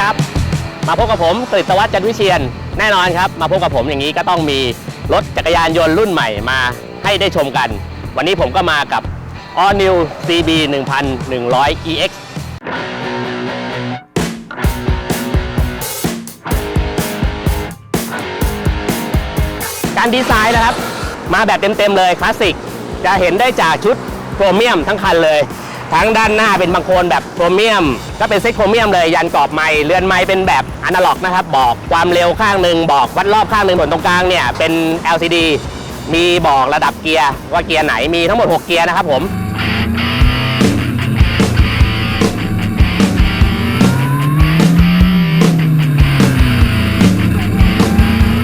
ครับ มาพบกับผมกฤตวัฒน์จันวิเชียน แน่นอนครับ มาพบกับผมอย่างนี้ก็ต้องมีรถจักรยานยนต์รุ่นใหม่มาให้ได้ชมกัน วันนี้ผมก็มากับ All New CB 1100 EX การดีไซน์นะครับ มาแบบเต็มๆเลยคลาสสิก จะเห็นได้จากชุดโครเมียมทั้งคันเลย ทั้งด้านหน้าเป็นบางโคลนแบบโครเมียม ก็เป็นเซ็ตโครเมียมเลยยันกรอบไม้เรือนไม้เป็นแบบอนาล็อกนะครับ บอกความเร็วข้างหนึ่งบอกวัดรอบข้างหนึ่งส่วนตรงกลางเนี่ยเป็น LCD มีบอกระดับเกียร์ว่าเกียร์ไหนมีทั้งหมด 6 เกียร์นะครับผม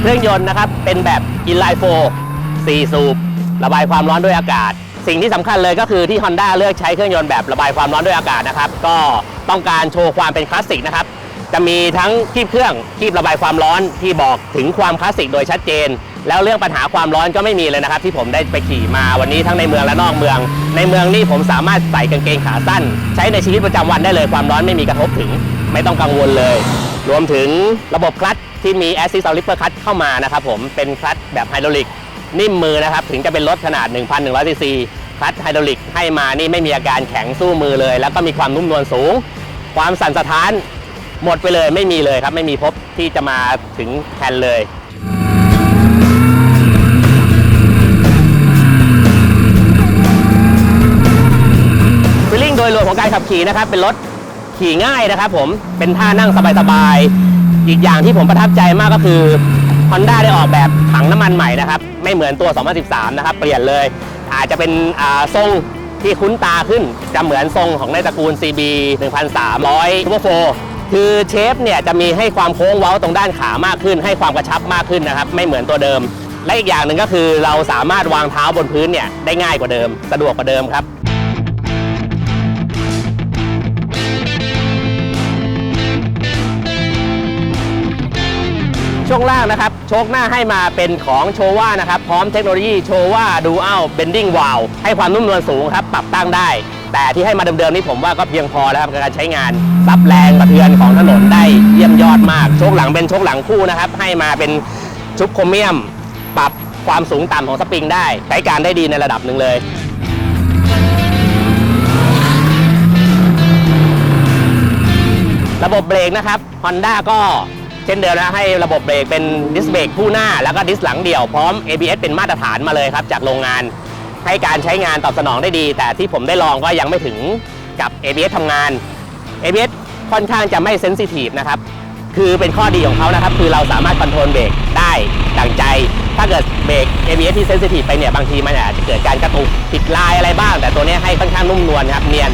เครื่องยนต์นะครับเป็นแบบ inline 4 4สูบระบายความร้อนด้วยอากาศ สิ่งที่สำคัญเลยก็คือที่ Honda เลือกใช้เครื่องยนต์แบบระบายความร้อนด้วยอากาศนะครับ ก็ต้องการโชว์ความเป็นคลาสสิกนะครับ จะมีทั้งคีบเครื่องคีบระบายความร้อนที่บอกถึงความคลาสสิกโดยชัดเจน แล้วเรื่องปัญหาความร้อนก็ไม่มีเลยนะครับ ที่ผมได้ไปขี่มาวันนี้ทั้งในเมืองและนอกเมือง ในเมืองนี่ผมสามารถใส่กางเกงขาสั้น ใช้ในชีวิตประจำวันได้เลยความร้อนไม่มีกระทบถึง ไม่ต้องกังวลเลย รวมถึงระบบคลัตช์ที่มี Assist Slipper Clutch เข้ามานะครับผมเป็นคลัตช์แบบไฮดรอลิก นิ่มมือนะครับ ถึงจะเป็นรถขนาด 1,100ซีซีคลัตช์ไฮดรอลิกให้มานี่ไม่มีอาการแข็งสู้มือเลย แล้วก็มีความนุ่มนวลสูง ความสั่นสะท้านหมดไปเลยไม่มีเลยครับ ไม่มีพบที่จะมาถึงแผ่นเลยฟีลลิ่งโดยรวมของการขับขี่นะครับ เป็นรถขี่ง่ายนะครับผมเป็นท่านั่งสบายๆ อีกอย่างที่ผมประทับใจมากก็คือ Honda ได้ออกแบบถังน้ำมันใหม่นะครับ ไม่เหมือนตัว 2013 นะครับ เปลี่ยนเลย อาจจะเป็นอ่าทรงที่คุ้นตาขึ้น จะเหมือนทรงของในตระกูล CB 1300 Turbo 4คือเชฟเนี่ยจะมีให้ความโค้งเว้าตรงด้านขามากขึ้น ให้ความกระชับมากขึ้นนะครับ ไม่เหมือนตัวเดิม และอีกอย่างหนึ่งก็คือเราสามารถวางเท้าบนพื้นเนี่ยได้ง่ายกว่าเดิม สะดวกกว่าเดิมครับ ช่วงล่างนะครับ โชคหน้าให้มาเป็นของโชว่านะครับ พร้อมเทคโนโลยีโชว่าดูอัลเบนดิ้งวาลให้ความนุ่มนวลสูงครับ ปรับตั้งได้ แต่ที่ให้มาเดิมๆนี่ผมว่าก็เพียงพอแล้วครับกับการใช้งานซับแรงกระเทือนของถนนได้เยี่ยมยอดมาก โชคหลังเป็นโชคหลังคู่นะครับ ให้มาเป็นชุบโครเมียม ปรับความสูงต่ำของสปริงได้ ใช้การได้ดีในระดับหนึ่งเลยระบบเบรกนะครับ Honda ก็ เช่นเดิมนะให้ระบบเบรกเป็นดิสเบรกคู่หน้าแล้วก็ดิสหลังเดี่ยวพร้อม ABS เป็นมาตรฐานมาเลยครับจากโรงงานให้การใช้งานตอบสนองได้ดี แต่ที่ผมได้ลองก็ยังไม่ถึงกับ ABS ทำงาน ABS ค่อนข้างจะไม่เซนซิทีฟนะครับ คือเป็นข้อดีของเขานะครับ คือเราสามารถคอนโทรลเบรกได้ดังใจ ถ้าเกิดเบรก ABS ที่เซนซิทีฟไปเนี่ย บางทีมันอาจจะเกิดการกระตุกผิดลายอะไรบ้าง แต่ตัวนี้ให้ค่อนข้างนุ่มนวลครับ เนียน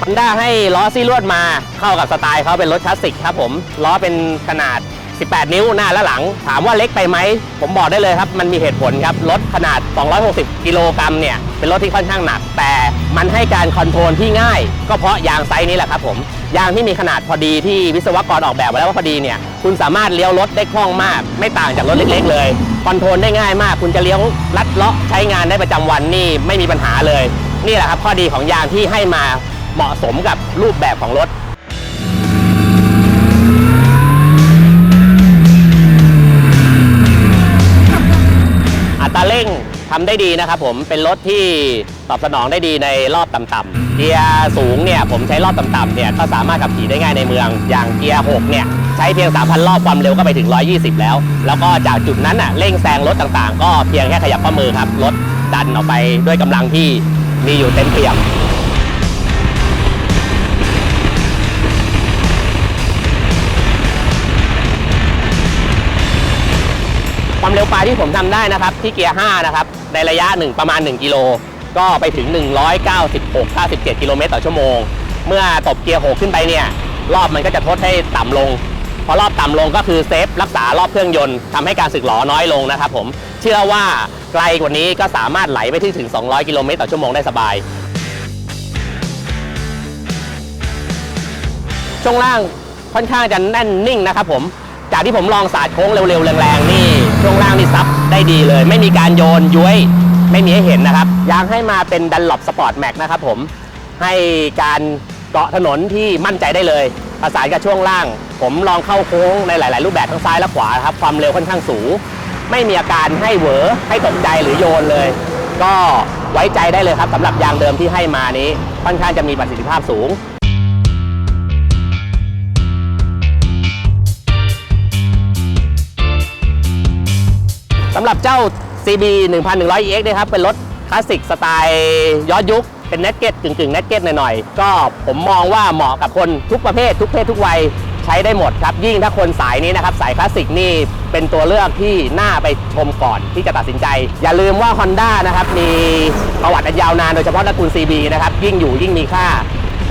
ฮอนด้าให้ล้อซี่ลวดมาเข้ากับสไตล์เขาเป็นรถคลาสสิกครับผมล้อเป็นขนาด 18 นิ้วหน้าและหลัง ถามว่าเล็กไปไหม ผมบอกได้เลยครับ มันมีเหตุผลครับ รถขนาด 260 กิโลกรัมเนี่ย เป็นรถที่ค่อนข้างหนัก แต่มันให้การคอนโทรลที่ง่าย ก็เพราะยางไซส์นี้แหละครับผม ยางที่มีขนาดพอดีที่วิศวกรออกแบบไว้แล้วว่าพอดีเนี่ย คุณสามารถเลี้ยวรถได้คล่องมาก ไม่ต่างจากรถเล็ก ๆ เลย คอนโทรลได้ง่ายมาก คุณจะเลี้ยวลัดเลาะใช้งานได้ประจำวันนี่ไม่มีปัญหาเลย นี่แหละครับข้อดีของยางที่ให้มา เหมาะสมกับรูปแบบของรถอัตราเร่งทำได้ดีนะครับผมเป็นรถที่ตอบสนองได้ดีในรอบต่ำๆเกียร์สูงเนี่ยผมใช้รอบต่ำๆเนี่ยก็สามารถขับขี่ได้ง่ายในเมือง อย่างเกียร์6เนี่ยใช้เพียง 3,000 รอบความเร็วก็ไปถึง 120 แล้ว แล้วก็จากจุดนั้นอะเร่งแซงรถต่างๆ ก็เพียงแค่ขยับข้อมือครับรถดันออกไปด้วยกำลังที่มีอยู่เต็มเปี่ยม ความเร็วปลายที่ผมทำได้นะครับ ที่เกียร์ 5 นะครับ ในระยะ 1 ประมาณ 1 กิโล ก็ไปถึง 196 97 กิโลเมตรต่อชั่วโมง เมื่อตบเกียร์ 6 ขึ้นไปเนี่ย รอบมันก็จะทดให้ต่ำลง พอรอบต่ำลงก็คือเซฟรักษารอบเครื่องยนต์ทำให้การสึกหลอน้อยลงนะครับผม เชื่อว่าไกลกว่านี้ก็สามารถไหลไปที่ถึง 200 กิโลเมตรต่อชั่วโมงได้สบาย ช่วงล่างค่อนข้างจะแน่นนิ่งนะครับผม จากที่ผมลองสาดโค้งเร็วๆแรงๆนี่ช่วงล่างนี่ซับได้ดีเลย ไม่มีการโยนย้วยไม่มีให้เห็นนะครับยางให้มาเป็นดันหลบสปอร์ตแม็กนะครับผมให้การเกาะถนนที่มั่นใจได้เลยประสานกับช่วงล่าง ผมลองเข้าโค้งในหลาย ๆ รูปแบบทั้งซ้ายและขวาครับความเร็วค่อนข้างสูง ไม่มีอาการให้เหวอให้ตกใจหรือโยนเลย ก็ไว้ใจได้เลยครับสำหรับยางเดิมที่ให้มานี้ค่อนข้างจะมีประสิทธิภาพสูงำหรับเจ้า CB 1100 EX นะครับเป็นรถคลาสสิกสไตล์ย้อนยุค เป็นเน็ตเก็ตกึ่งกึ่งเน็ตเก็ตหน่อยๆ ก็ผมมองว่าเหมาะกับคนทุกประเภท ทุกเพศทุกวัยใช้ได้หมดครับ ยิ่งถ้าคนสายนี้นะครับ สายคลาสสิกนี่เป็นตัวเลือกที่น่าไปชมก่อนที่จะตัดสินใจ อย่าลืมว่า Honda นะครับ มีประวัติอันยาวนานโดยเฉพาะตระกูล CB นะครับ ยิ่งอยู่ยิ่งมีค่า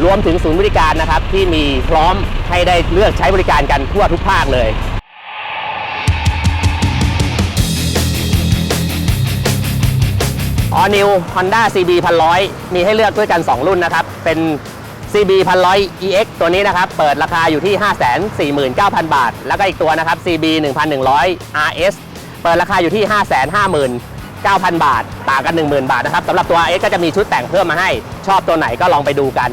รวมถึงศูนย์บริการนะครับที่มีพร้อมให้ได้เลือกใช้บริการกันทั่วทุกภาคเลย All New Honda CB 1,100 มีให้เลือกด้วยกัน 2 รุ่นนะครับ เป็น CB 1,100 EX ตัวนี้นะครับ เปิดราคาอยู่ที่ 549,000 บาท แล้วก็อีกตัวนะครับ CB 1,100 RS เปิดราคาอยู่ที่ 559,000 บาท ต่างกัน 10,000 บาทนะครับสำหรับตัว RS ก็จะมีชุดแต่งเพิ่มมาให้ ชอบตัวไหนก็ลองไปดูกัน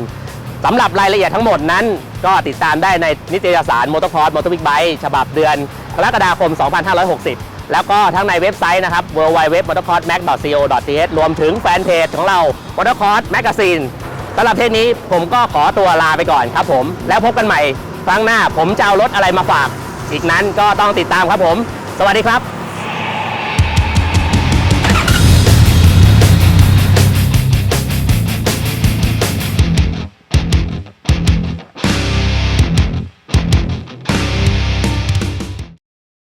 สำหรับรายละเอียดทั้งหมดนั้น ก็ติดตามได้ในนิตยสาร Motocross Motor Big Bike ฉบับเดือนกรกฎาคม 2560 แล้วก็ทั้งในเว็บไซต์นะครับ www.motocrossmac.co.th รวมถึงแฟนเพจของเรา Motocross Magazine สำหรับเทปนี้ผมก็ขอตัวลาไปก่อนครับผม แล้วพบกันใหม่ครั้งหน้าผมจะเอารถอะไรมาฝาก อีกนั้นก็ต้องติดตามครับผม สวัสดีครับ